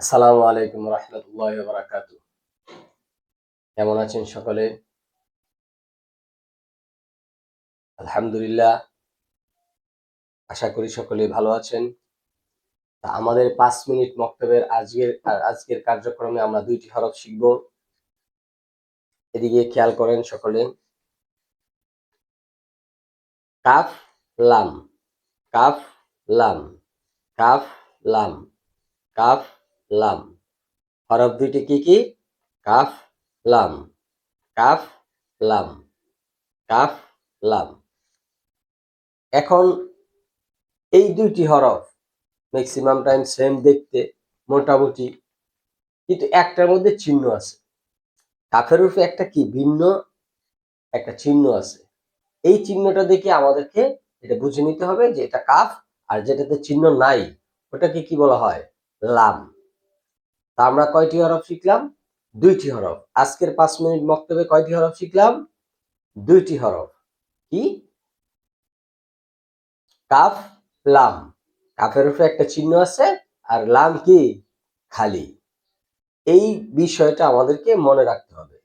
আসসালামু আলাইকুম রহমতুল্লাহ বারাকাত কেমন আছেন সকলে? আলহামদুলিল্লাহ, আশা করি সকলে ভালো আছেন। তা আমাদের পাঁচ মিনিট মক্তবের আজকের আজকের কার্যক্রমে আমরা দুইটি হরফ শিখব। এদিকে খেয়াল করেন সকলে। কাফ, লাম। কাফ লাম। কাফ লাম। কাফ লাম। হরফ দুইটি কি কি? কাফ, লাম। কাফ লাম। কাফ, লাম। এখন এই দুইটি হরফ ম্যাক্সিমাম টাইম সেম দেখতে মোটামুটি, কিন্তু একটার মধ্যে চিহ্ন আছে। কাফের উপরে একটা কি? ভিন্ন একটা চিহ্ন আছে। এই চিহ্নটা দেখে আমাদেরকে এটা বুঝে নিতে হবে যে এটা কাফ আর যেটাতে চিহ্ন নাই, ওটাকে কি বলা হয়? লাম। তা আমরা কয়টি হরফ শিখলাম? দুইটি হরফ। আজকের পাঁচ মিনিট বক্তব্যে কয়টি হরফ শিখলাম? দুইটি হরফ। কি? কাফ, লাম। কাফের উপরে একটা চিহ্ন আছে, আর লাম কি? খালি। এই বিষয়টা আমাদেরকে মনে রাখতে হবে।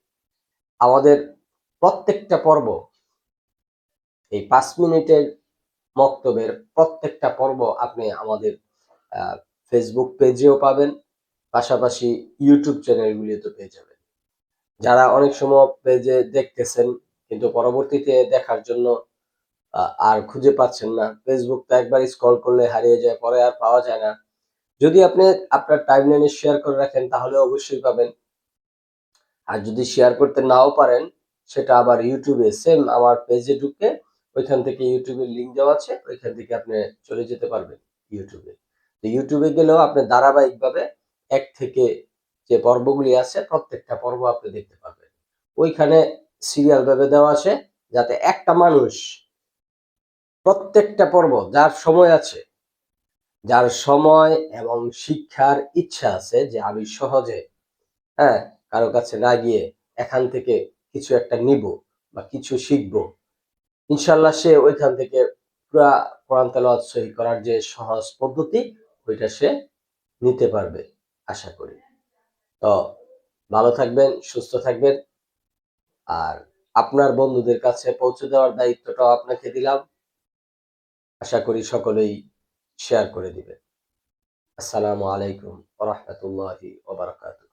আমাদের প্রত্যেকটা পর্ব, এই পাঁচ মিনিটের মক্তবের প্রত্যেকটা পর্ব আপনি আমাদের ফেসবুক পেজেও পাবেন। পাশাপাশি ইউটিউব চ্যানেলগুলিতে পেয়ে যাবেন। যারা অনেক সময় পেজে দেখতেছেন, কিন্তু পরবর্তীতে দেখার জন্য আর খুঁজে পাচ্ছেন না ফেসবুক তো একবার স্ক্রল করলে হারিয়ে যায়, পরে আর পাওয়া যায় না। যদি আপনি আপনার টাইম লাইনে শেয়ার করে রাখেন, তাহলে অবশ্যই পাবেন। আর যদি শেয়ার করতে নাও পারেন, সেটা আবার ইউটিউবে সেম আমার পেজে ঢুকে, ওইখান থেকে ইউটিউবের লিঙ্ক দেওয়া আছে, ওইখান থেকে আপনি চলে যেতে পারবেন ইউটিউবে তো ইউটিউবে গেলেও আপনি ধারাবাহিকভাবে এক থেকে যে পর্বগুলি আছে, প্রত্যেকটা পর্ব আপনি দেখতে পাবেন ওইখানে সিরিয়াল ভাবে দেওয়া আছে, যাতে একটা মানুষ প্রত্যেকটা পর্ব যার সময় আছে, যার সময় এবং শিক্ষার ইচ্ছা আছে যে আমি সহজে হ্যাঁ কারও কাছে না গিয়ে এখান থেকে কিছু একটা নিব বা কিছু শিখব। ইনশাল্লাহ সে ওইখান থেকে পুরা কোরআন সহি করার যে সহজ পদ্ধতি, ওইটা সে নিতে পারবে। আশা করি। তো ভালো থাকবেন, সুস্থ থাকবেন। আর আপনার বন্ধুদের কাছে পৌঁছে দেওয়ার দায়িত্বটাও আপনাকে দিলাম। আশা করি সকলেই শেয়ার করে দিবেন। আসসালামু আলাইকুম রহমতুল্লাহি ওবরাকাতু